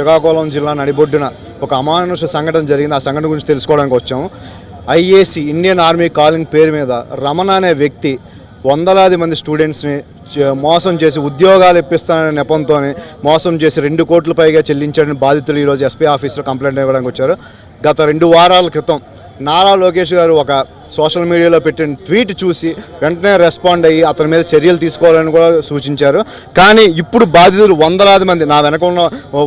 శ్రీకాకుళం జిల్లా నడిబొడ్డున ఒక అమానుష సంఘటన జరిగింది. ఆ సంఘటన గురించి తెలుసుకోవడానికి వచ్చాము. ఐఏసి ఇండియన్ ఆర్మీ కాలింగ్ పేరు మీద రమణ అనే వ్యక్తి వందలాది మంది స్టూడెంట్స్ని మోసం చేసి ఉద్యోగాలు ఇప్పిస్తాననే నెపంతో మోసం చేసి రెండు కోట్ల పైగా చెల్లించాడని బాధితులు ఈరోజు ఎస్పీ ఆఫీస్లో కంప్లైంట్ ఇవ్వడానికి వచ్చారు. గత రెండు వారాల క్రితం నారా లోకేష్ గారు ఒక సోషల్ మీడియాలో పెట్టిన ట్వీట్ చూసి వెంటనే రెస్పాండ్ అయ్యి అతని మీద చర్యలు తీసుకోవాలని కూడా సూచించారు. కానీ ఇప్పుడు బాధితులు వందలాది మంది నా వెనక ఉన్న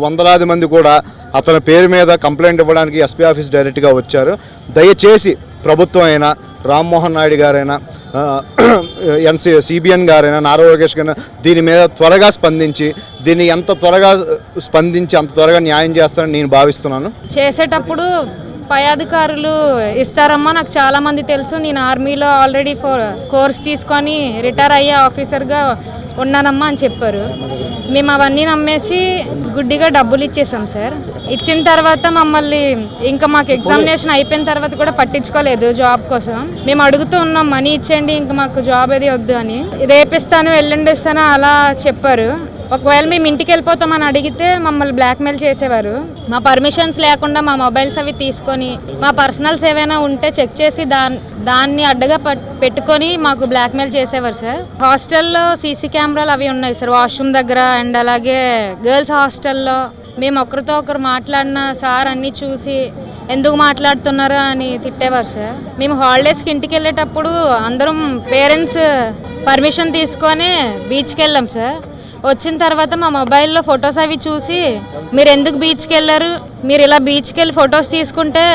వందలాది మంది కూడా అతని పేరు మీద కంప్లైంట్ ఇవ్వడానికి ఎస్పీ ఆఫీస్ డైరెక్ట్గా వచ్చారు. దయచేసి ప్రభుత్వం అయినా రామ్మోహన్ నాయుడు గారైనా ఎన్సీ సిబిఎన్ గారైనా నారా లోకేష్ గారైనా దీని మీద త్వరగా స్పందించి దీన్ని ఎంత త్వరగా స్పందించి అంత త్వరగా న్యాయం చేస్తారని నేను భావిస్తున్నాను. చేసేటప్పుడు పై అధికారులు ఇస్తారమ్మా నాకు చాలా మంది తెలుసు. నేను ఆర్మీలో ఆల్రెడీ ఫోర్ కోర్స్ తీసుకొని రిటైర్ అయ్యే ఆఫీసర్గా ఉన్నానమ్మా అని చెప్పారు. మేము అవన్నీ నమ్మేసి గుడ్డిగా డబ్బులు ఇచ్చేసాం సార్. ఇచ్చిన తర్వాత మమ్మల్ని ఇంకా మాకు ఎగ్జామినేషన్ అయిపోయిన తర్వాత కూడా పట్టించుకోలేదు జాబ్ కోసం. మేము అడుగుతూ ఉన్నాం మనీ ఇచ్చేయండి ఇంకా మాకు జాబ్ అది వద్దు అని. రేపిస్తాను వెళ్ళండి ఇస్తాను అలా చెప్పారు. ఒకవేళ మేము ఇంటికి వెళ్ళిపోతామని అడిగితే మమ్మల్ని బ్లాక్మెయిల్ చేసేవారు. మా పర్మిషన్స్ లేకుండా మా మొబైల్స్ అవి తీసుకొని మా పర్సనల్స్ ఏవైనా ఉంటే చెక్ చేసి దాని దాన్ని అడ్డగా పట్- పెట్టుకొని మాకు బ్లాక్మెయిల్ చేసేవారు సార్. హాస్టల్లో సీసీ కెమెరాలు అవి ఉన్నాయి సార్ వాష్రూమ్ దగ్గర అండ్ అలాగే గర్ల్స్ హాస్టల్లో. మేము ఒకరితో ఒకరు మాట్లాడిన సార్ అన్నీ చూసి ఎందుకు మాట్లాడుతున్నారు అని తిట్టేవారు సార్. మేము హాలిడేస్కి ఇంటికి వెళ్ళేటప్పుడు అందరం పేరెంట్స్ పర్మిషన్ తీసుకొని బీచ్కి వెళ్ళాం సార్. వచ్చిన తర్వాత మా మొబైల్లో ఫొటోస్ అవి చూసి మీరు ఎందుకు బీచ్కి వెళ్ళారు? మీరు ఇలా బీచ్కి వెళ్ళి ఫొటోస్ తీసుకుంటే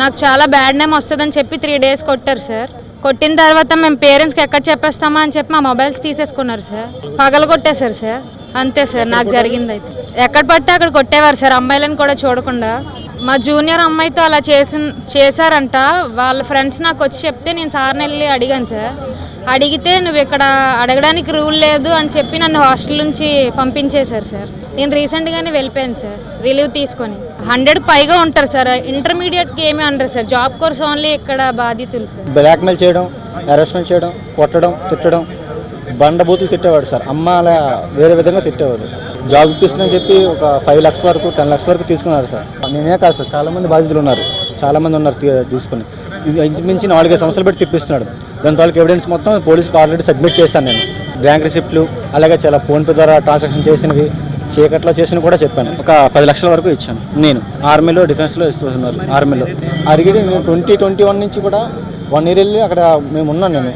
నాకు చాలా బ్యాడ్ నేమ్ వస్తుందని చెప్పి త్రీ డేస్ కొట్టారు సార్. కొట్టిన తర్వాత మేము పేరెంట్స్కి ఎక్కడ చెప్పేస్తామా అని చెప్పి మా మొబైల్స్ తీసేసుకున్నారు సార్. పగలు కొట్టేశారు సార్. అంతే సార్ నాకు జరిగింది అయితే. ఎక్కడ పడితే అక్కడ కొట్టేవారు సార్ అమ్మాయిలను కూడా చూడకుండా. మా జూనియర్ అమ్మాయితో అలా చేసి చేశారంట. వాళ్ళ ఫ్రెండ్స్ నాకు వచ్చి చెప్తే నేను సార్ని వెళ్ళి అడిగాను సార్. అడిగితే నువ్వు ఇక్కడ అడగడానికి రూల్ లేదు అని చెప్పి నన్ను హాస్టల్ నుంచి పంపించేశారు సార్. నేను రీసెంట్గానే వెళ్ళిపోయాను సార్ రిలీవ్ తీసుకొని. హండ్రెడ్ పైగా ఉంటారు సార్ ఇంటర్మీడియట్కి ఏమీ అనరు సార్ జాబ్ కోర్స్ ఓన్లీ ఇక్కడ బాధితులు సార్. బ్లాక్మెయిల్ చేయడం హెరాస్మెంట్ చేయడం కొట్టడం తిట్టడం బండబూతులు తిట్టేవాడు సార్ అమ్మ అలా వేరే విధంగా తిట్టేవాడు. జాబ్ ఇప్పిస్తుందని చెప్పి ఒక ఫైవ్ ల్యాక్స్ వరకు టెన్ ల్యాక్స్ వరకు తీసుకున్నారు సార్. నేనే కాదు సార్ చాలామంది బాధితులు ఉన్నారు చాలామంది ఉన్నారు తీసుకుని. ఇంచుమించి నాలుగైదు సంవత్సరాలు పెట్టి తిప్పిస్తున్నాడు. దాని తాలూకు ఎవిడెన్స్ మొత్తం పోలీసులకు ఆల్రెడీ సబ్మిట్ చేశాను నేను. బ్యాంక్ రిసిప్ట్లు అలాగే చాలా ఫోన్పే ద్వారా ట్రాన్సాక్షన్ చేసినవి చీకట్లో చేసిన కూడా చెప్పాను. ఒక పది లక్షల వరకు ఇచ్చాను నేను. ఆర్మీలో డిఫెన్స్లో ఇస్తున్నారు ఆర్మీలో అడిగి నేను ట్వంటీ ట్వంటీ వన్ నుంచి కూడా వన్ ఇయర్ వెళ్ళి అక్కడ మేము ఉన్నాను నేను.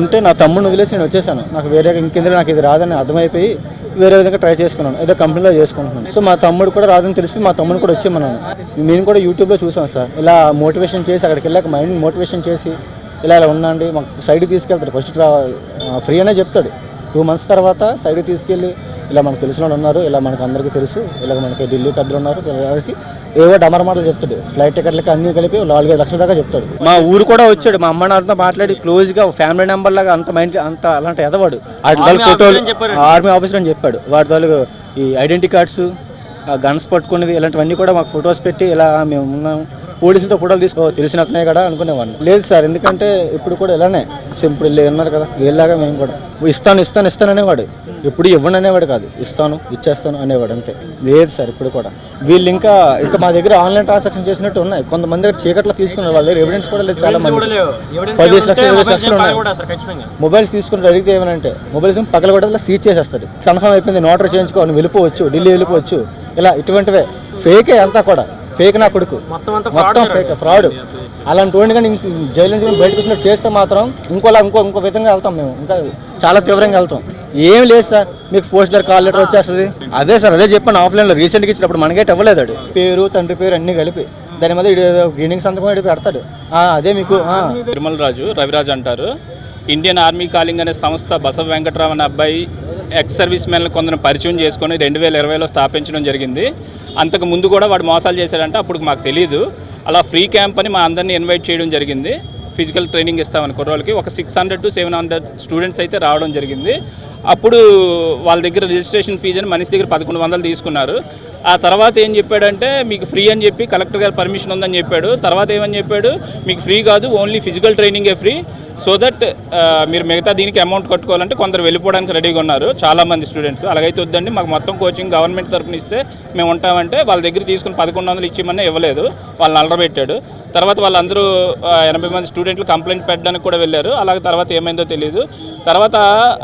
ఉంటే నా తమ్ముడిని వదిలేసి నేను వచ్చేసాను. నాకు వేరే ఇంకెందుకు నాకు ఇది రాదని అర్థమైపోయి వేరే విధంగా ట్రై చేసుకున్నాను. ఏదో కంపెనీలో చేసుకుంటున్నాను. సో మా తమ్ముడు కూడా రాదని తెలిసి మా తమ్ముడు కూడా వచ్చేమన్నాను నేను కూడా యూట్యూబ్లో చూసాను సార్. ఇలా మోటివేషన్ చేసి అక్కడికి వెళ్ళాక మైండ్ మోటివేషన్ చేసి ఇలా ఇలా ఉండండి మాకు సైడ్కి తీసుకెళ్తాడు. ఫస్ట్ ఫ్రీ అనే చెప్తాడు. టూ మంత్స్ తర్వాత సైడ్కి తీసుకెళ్ళి ఇలా మనకు తెలిసిన వాళ్ళు ఉన్నారు ఇలా మనకు అందరికీ తెలుసు ఇలా మనకి ఢిల్లీ పెద్దలు ఉన్నారు కలిసి ఏవో డమర్ మాటలు చెప్తాడు. ఫ్లైట్ టికెట్లకి అన్ని కలిపి నాలుగైదు లక్షల దాకా చెప్తాడు. మా ఊరు కూడా వచ్చాడు. మా అమ్మ నాన్నతో మాట్లాడి క్లోజ్గా ఫ్యామిలీ నెంబర్ లాగా అంత మైండ్ అంత అలాంటి ఎదవాడు. ఫోటోలు ఆర్మీ ఆఫీసర్ అని చెప్పాడు. వాటి తాలూకు ఈ ఐడెంటిటీ కార్డ్స్ గన్స్ పట్టుకునేవి ఇలాంటివన్నీ కూడా మాకు ఫొటోస్ పెట్టి ఇలా మేము ఉన్నాం. పోలీసులతో ఫోటోలు తీసుకో తెలిసిన అతనే కదా అనుకునేవాడిని. లేదు సార్ ఎందుకంటే ఇప్పుడు కూడా ఇలానే. ఇప్పుడు ఉన్నారు కదా వీళ్ళలాగా మేము కూడా. ఇస్తాను ఇస్తాను ఇస్తాను అనేవాడు. ఎప్పుడు ఇవ్వను అనేవాడు కాదు. ఇస్తాను ఇచ్చేస్తాను అనేవాడు అంతే. లేదు సార్ ఇప్పుడు కూడా. వీళ్ళు ఇంకా ఇంకా మా దగ్గర ఆన్లైన్ ట్రాన్సాక్షన్ చేసినట్టు ఉన్నాయి. కొంతమంది దగ్గర చీకట్లో తీసుకున్నారు. వాళ్ళ దగ్గర ఎవిడెన్స్ కూడా లేదు చాలా మంది. పదిహేను లక్షలు ఇరవై లక్షలు ఉన్నాయి. మొబైల్స్ తీసుకుని అడిగితే ఏమనంటే మొబైల్స్ పగల కూడా సీజ్ చేసేస్తాడు. కన్ఫర్మ్ అయిపోయింది నోటరీ చేయించుకో నువ్వు వెళ్ళిపోవచ్చు ఢిల్లీ వెళ్ళిపోవచ్చు. ఇలా ఇటువంటివే. ఫేకే అంతా కూడా. ఫేక్ నా కొడుకు. మొత్తం ఫేక్ ఫ్రాడ్. అలాంటి వాడిని కానీ ఇంక జైలు నుంచి బయటకు వచ్చినట్టు చేస్తే మాత్రం ఇంకోలా ఇంకో ఇంకో విధంగా వెళ్తాం మేము. ఇంకా చాలా తీవ్రంగా వెళ్తాం. ఏం లేదు సార్. మీకు పోస్ట్ లెటర్ కాల్ లెటర్ వచ్చేస్తుంది. అదే సార్ అదే చెప్పాను ఆఫ్లైన్లో. రీసెంట్గా ఇచ్చినప్పుడు మనకైతే ఇవ్వలేదు వాడు. పేరు తండ్రి పేరు అన్నీ కలిపి. దాని మీద గ్రీనింగ్ సంతకం పెడతాడు. ఆ, అదే మీకు. తిరుమల రాజు రవిరాజ్ అంటారు. ఇండియన్ ఆర్మీ కాలింగ్ అనే సంస్థ బసవ వెంకట్రావు అనే అబ్బాయి ఎక్స్ సర్వీస్ మెన్లు కొందరు పరిచయం చేసుకొని రెండు వేల ఇరవైలో స్థాపించడం జరిగింది. అంతకు ముందు కూడా వాడు మోసాలు చేశాడంటే అప్పుడు మాకు తెలియదు అలా ఫ్రీ క్యాంప్ అని మా అందరినీ ఇన్వైట్ చేయడం జరిగింది. ఫిజికల్ ట్రైనింగ్ ఇస్తామని కుర్రోళ్ళకి. ఒక six hundred to seven hundred students అయితే రావడం జరిగింది. అప్పుడు వాళ్ళ దగ్గర రిజిస్ట్రేషన్ ఫీజు అని మనిషి దగ్గర పదకొండు వందలు తీసుకున్నారు. ఆ తర్వాత ఏం చెప్పాడంటే మీకు ఫ్రీ అని చెప్పి కలెక్టర్ గారు పర్మిషన్ ఉందని చెప్పాడు. తర్వాత ఏమని చెప్పాడు? మీకు ఫ్రీ కాదు ఓన్లీ ఫిజికల్ ట్రైనింగే ఫ్రీ. సో దట్ uh, మీరు మిగతా దీనికి అమౌంట్ కట్టుకోవాలంటే కొందరు వెళ్ళిపోవడానికి రెడీగా ఉన్నారు. చాలామంది స్టూడెంట్స్ అలాగైతే వద్దండి మాకు మొత్తం కోచింగ్ గవర్నమెంట్ తరఫున ఇస్తే మేము ఉంటామంటే వాళ్ళ దగ్గర తీసుకుని పదకొండు వందలు ఇచ్చేమన్నా ఇవ్వలేదు. వాళ్ళని అలరబెట్టాడు తర్వాత వాళ్ళందరూ ఎనభై మంది స్టూడెంట్లు కంప్లైంట్ పెట్టడానికి కూడా వెళ్ళారు. అలాగే తర్వాత ఏమైందో తెలియదు తర్వాత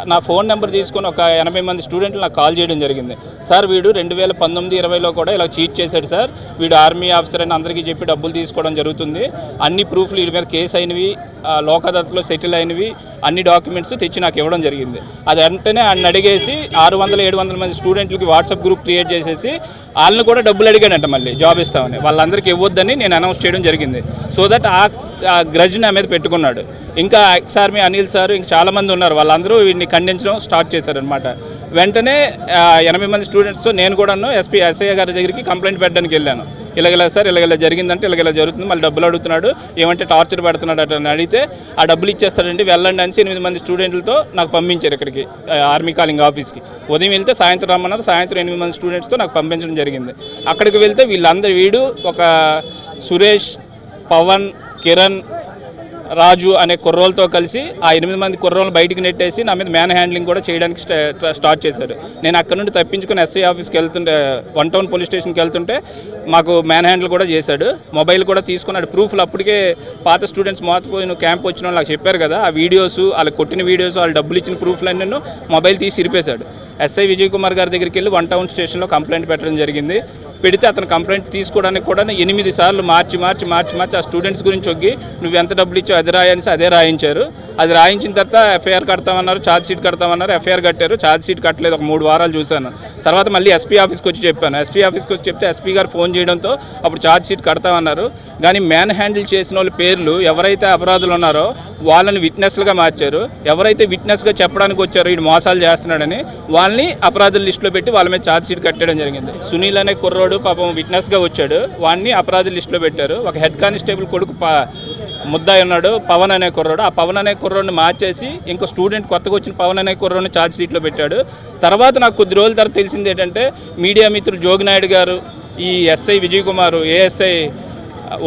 నా ఫోన్ నెంబర్ తీసుకొని ఒక ఎనభై మంది స్టూడెంట్లు నాకు కాల్ చేయడం జరిగింది. సార్ వీడు రెండు వేల పంతొమ్మిది ఇరవైలో కూడా ఇలా చీట్ చేశాడు సార్. వీడు ఆర్మీ ఆఫీసర్ అని అందరికీ చెప్పి డబ్బులు తీసుకోవడం జరుగుతుంది. అన్ని ప్రూఫ్లు వీడి మీద కేసు అయినవి ఆ, లోక్ అదాలత్లో సెటిల్ అయినవి అన్ని డాక్యుమెంట్స్ తెచ్చి నాకు ఇవ్వడం జరిగింది. అది వెంటనే ఆయన అడిగేసి ఆరు వందల ఏడు వందల మంది స్టూడెంట్లకి వాట్సాప్ గ్రూప్ క్రియేట్ చేసేసి వాళ్ళని కూడా డబ్బులు అడిగాడంట మళ్ళీ జాబ్ ఇస్తామని. వాళ్ళందరికీ ఇవ్వద్దని నేను అనౌన్స్ చేయడం జరిగింది. సో దట్ ఆ గ్రజ్ నా మీద పెట్టుకున్నాడు. ఇంకా ఎక్స్ ఆర్మీ అనిల్ సార్ ఇంకా చాలామంది ఉన్నారు. వాళ్ళందరూ వీడిని ఖండించడం స్టార్ట్ చేశారనమాట వెంటనే ఎనభై మంది స్టూడెంట్స్తో నేను కూడాను ఎస్పీ ఎస్ఐ గారి దగ్గరికి కంప్లైంట్ పెట్టడానికి వెళ్ళాను. ఇలాగలా సార్ ఇలాగలా జరిగిందంటే ఇలాగలా జరుగుతుంది. మళ్ళీ డబ్బులు అడుగుతున్నాడు. ఏమంటే టార్చర్ పెడుతున్నాడు అట అని అడిగితే ఆ డబ్బులు ఇచ్చేస్తాడండి వెళ్ళండి అని ఎనిమిది మంది స్టూడెంట్లతో నాకు పంపించారు ఇక్కడికి ఆర్మీ కాలింగ్ ఆఫీస్కి. ఉదయం వెళ్తే సాయంత్రం రమ్మన్నారు. సాయంత్రం ఎనిమిది మంది స్టూడెంట్స్తో నాకు పంపించడం జరిగింది. అక్కడికి వెళ్తే వీళ్ళందరూ వీడు ఒక సురేష్ పవన్ కిరణ్ రాజు అనే కుర్రోలతో కలిసి ఆ ఎనిమిది మంది కుర్రోలను బయటికి నెట్టేసి నా మీద మ్యాన్ హ్యాండ్లింగ్ కూడా చేయడానికి స్టార్ట్ చేశాడు నేను అక్కడ నుండి తప్పించుకొని ఎస్ఐ ఆఫీస్కి వెళ్తుంటే వన్ టౌన్ పోలీస్ స్టేషన్కి వెళ్తుంటే మాకు మ్యాన్ హ్యాండిల్ కూడా చేశాడు. మొబైల్ కూడా తీసుకున్నాడు. ప్రూఫ్లు అప్పటికే పాత స్టూడెంట్స్ మోతపోయిన క్యాంప్ వచ్చిన వాళ్ళు నాకు చెప్పారు కదా ఆ వీడియోస్ వాళ్ళు కొట్టిన వీడియోస్ వాళ్ళు డబ్బులు ఇచ్చిన ప్రూఫ్లు అన్నీ మొబైల్ తీసి ఇరిపేశాడు. ఎస్ఐ విజయ్ కుమార్ గారి దగ్గరికి వెళ్ళి వన్ టౌన్ స్టేషన్లో కంప్లైంట్ పెట్టడం జరిగింది. పెడితే అతను కంప్లైంట్ తీసుకోవడానికి కూడా ఎనిమిది సార్లు మార్చి మార్చి మార్చి మార్చి ఆ స్టూడెంట్స్ గురించి ఒగ్గి నువ్వు ఎంత డబ్బులు ఇచ్చావు అది రాయనిసి అదే రాయించారు. అది రాయించిన తర్వాత ఎఫ్ఐఆర్ కడతామన్నారు ఛార్జ్ షీట్ కడతామన్నారు ఎఫ్ఐఆర్ కట్టారు. ఛార్జ్ షీట్ కట్టలేదు ఒక మూడు వారాలు చూశాను. తర్వాత మళ్ళీ ఎస్పీ ఆఫీస్కి వచ్చి చెప్పాను. ఎస్పీ ఆఫీస్కి వచ్చి చెప్తే ఎస్పీ గారు ఫోన్ చేయడంతో అప్పుడు ఛార్జ్ షీట్ కడతామన్నారు. కానీ మ్యాన్ హ్యాండిల్ చేసిన వాళ్ళ పేర్లు ఎవరైతే అపరాధులు ఉన్నారో వాళ్ళని విట్నెస్లుగా మార్చారు. ఎవరైతే విట్నెస్గా చెప్పడానికి వచ్చారో వీడు మోసాలు చేస్తున్నాడని వాళ్ళని అపరాధుల లిస్టులో పెట్టి వాళ్ళ మీద ఛార్జ్ షీట్ కట్టడం జరిగింది. సునీల్ అనే కుర్రోడు పాపం విట్నెస్గా వచ్చాడు. వాడిని అపరాధుల లిస్టులో పెట్టారు. ఒక హెడ్ కానిస్టేబుల్ కొడుకు ప ముద్దాయి ఉన్నాడు పవన్ అనే కుర్రోడు. ఆ పవన్ అనే కుర్రాడిని మార్చేసి ఇంకో స్టూడెంట్ కొత్తగా వచ్చిన పవన్ అనే కుర్రాడిని ఛార్జ్ షీట్లో పెట్టాడు. తర్వాత నాకు కొద్ది రోజుల తర్వాత తెలిసింది ఏంటంటే మీడియా మిత్రులు జోగినాయుడు గారు ఈ SI Vijay Kumar ASI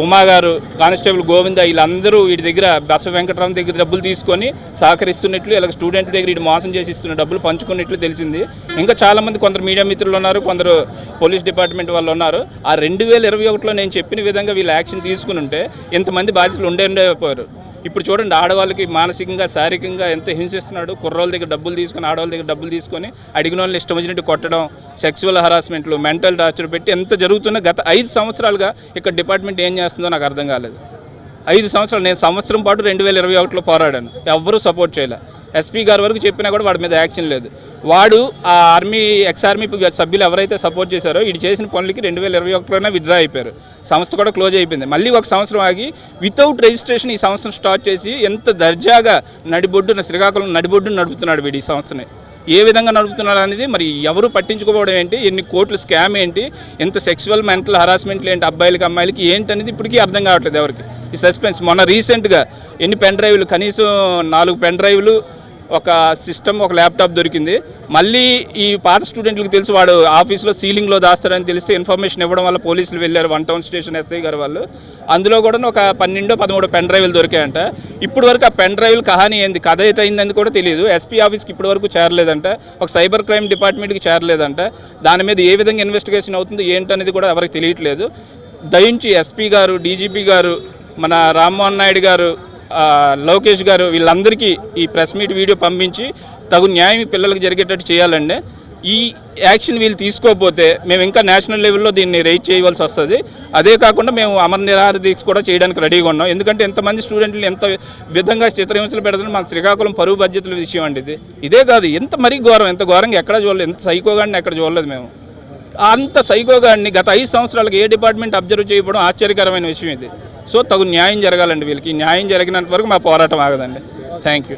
Uma garu constable Govinda వీళ్ళందరూ వీటి దగ్గర బస వెంకటరామ్ దగ్గర డబ్బులు తీసుకొని సహకరిస్తున్నట్లు ఇలా స్టూడెంట్ దగ్గర వీటి మోసం చేసి ఇస్తున్న డబ్బులు పంచుకున్నట్లు తెలిసింది. ఇంకా చాలామంది కొందరు మీడియా మిత్రులు ఉన్నారు కొందరు పోలీస్ డిపార్ట్మెంట్ వాళ్ళు ఉన్నారు. ఆ రెండు వేల ఇరవై ఒకటిలో నేను చెప్పిన విధంగా వీళ్ళు యాక్షన్ తీసుకుని ఉంటే ఇంతమంది బాధితులు ఉండే ఉండేపోయారు ఇప్పుడు చూడండి ఆడవాళ్ళకి మానసికంగా శారీరకంగా ఎంత హింసిస్తున్నాడు. కుర్రోళ్ళ దగ్గర డబ్బులు తీసుకొని ఆడవాళ్ళ దగ్గర డబ్బులు తీసుకొని అడిగిన వాళ్ళని ఇష్టం వచ్చినట్టు కొట్టడం సెక్సువల్ హరాస్మెంట్లు మెంటల్ టార్చర్ పెట్టి ఎంత జరుగుతున్నా గత ఐదు సంవత్సరాలుగా ఇక్కడ డిపార్ట్మెంట్ ఏం చేస్తుందో నాకు అర్థం కాలేదు. ఐదు సంవత్సరాలు నేను సంవత్సరం పాటు రెండు వేల ఇరవై ఒకటిలో పోరాడాను. ఎవ్వరూ సపోర్ట్ చేయలే. ఎస్పీ గారి వరకు చెప్పినా కూడా వాడి మీద యాక్షన్ లేదు. వాడు ఆ ఆర్మీ ఎక్స్ ఆర్మీ సభ్యులు ఎవరైతే సపోర్ట్ చేశారో ఇది చేసిన పనులకి రెండు వేల ఇరవై ఒకటిలోనే విత్డ్రా అయిపోయారు. సంస్థ కూడా క్లోజ్ అయిపోయింది. మళ్ళీ ఒక సంవత్సరం ఆగి వితౌట్ రిజిస్ట్రేషన్ ఈ సంవత్సరం స్టార్ట్ చేసి ఎంత దర్జాగా నడిబొడ్డున శ్రీకాకుళం నడిబొడ్డున నడుపుతున్నాడు వీడు ఈ సంస్థని. ఏ విధంగా నడుపుతున్నాడు అనేది మరి ఎవరు పట్టించుకోవడం ఏంటి? ఎన్ని కోట్లు స్కామ్ ఏంటి? ఎంత సెక్సువల్ మెంటల్ హరాస్మెంట్లు ఏంటి? అబ్బాయిలకి అమ్మాయిలకి ఏంటి అనేది ఇప్పటికీ అర్థం కావట్లేదు ఎవరికి. ఈ సస్పెన్స్ మొన్న రీసెంట్గా ఎన్ని పెన్ డ్రైవ్లు? కనీసం నాలుగు పెన్ డ్రైవ్లు ఒక సిస్టమ్ ఒక ల్యాప్టాప్ దొరికింది. మళ్ళీ ఈ పాత స్టూడెంట్లకు తెలుసు వాడు ఆఫీస్లో సీలింగ్లో దాస్తారని తెలిస్తే ఇన్ఫర్మేషన్ ఇవ్వడం వల్ల పోలీసులు వెళ్ళారు వన్ టౌన్ స్టేషన్ ఎస్ఐ గారు వాళ్ళు. అందులో కూడా ఒక పన్నెండో పదమూడు పెన్ డ్రైవ్లు దొరికాయంట. ఇప్పుడు వరకు ఆ పెన్ డ్రైవ్లు కహాని ఏంది కథ అయితే అయిందని కూడా తెలియదు. ఎస్పీ ఆఫీస్కి ఇప్పటి వరకు చేరలేదంట. ఒక సైబర్ క్రైమ్ డిపార్ట్మెంట్కి చేరలేదంట. దాని మీద ఏ విధంగా ఇన్వెస్టిగేషన్ అవుతుంది ఏంటనేది కూడా ఎవరికి తెలియట్లేదు. దయించి ఎస్పీ గారు డీజీపీ గారు మన రామ్మోహన్ నాయుడు గారు లోకేష్ గారు వీళ్ళందరికీ ఈ ప్రెస్ మీట్ వీడియో పంపించి తగు న్యాయం పిల్లలకు జరిగేటట్టు చేయాలండి ఈ యాక్షన్ వీళ్ళు తీసుకోకపోతే మేము ఇంకా నేషనల్ లెవెల్లో దీన్ని రైట్ చేయవలసి వస్తుంది. అదే కాకుండా మేము అమర నిరాహార దీక్ష కూడా చేయడానికి రెడీగా ఉన్నాం. ఎందుకంటే ఎంతమంది స్టూడెంట్లు ఎంత విధంగా చిత్రహింసలు పెడతారు మన శ్రీకాకుళం పరువు బాధ్యతల విషయం అండి ఇది. ఇదే కాదు ఎంత మరీ ఘోరం ఎంత ఘోరంగా ఎక్కడ చూడలేదు ఎంత సైకోగాడిని ఎక్కడ చూడలేదు మేము. అంత సైకోగాడిని గత ఐదు సంవత్సరాలకు ఏ డిపార్ట్మెంట్ అబ్జర్వ్ చేయడం ఆశ్చర్యకరమైన విషయం ఇది. సో తగు న్యాయం జరగాలండి వీళ్ళకి. న్యాయం జరిగినంత వరకు మా పోరాటం ఆగదండి. Thank you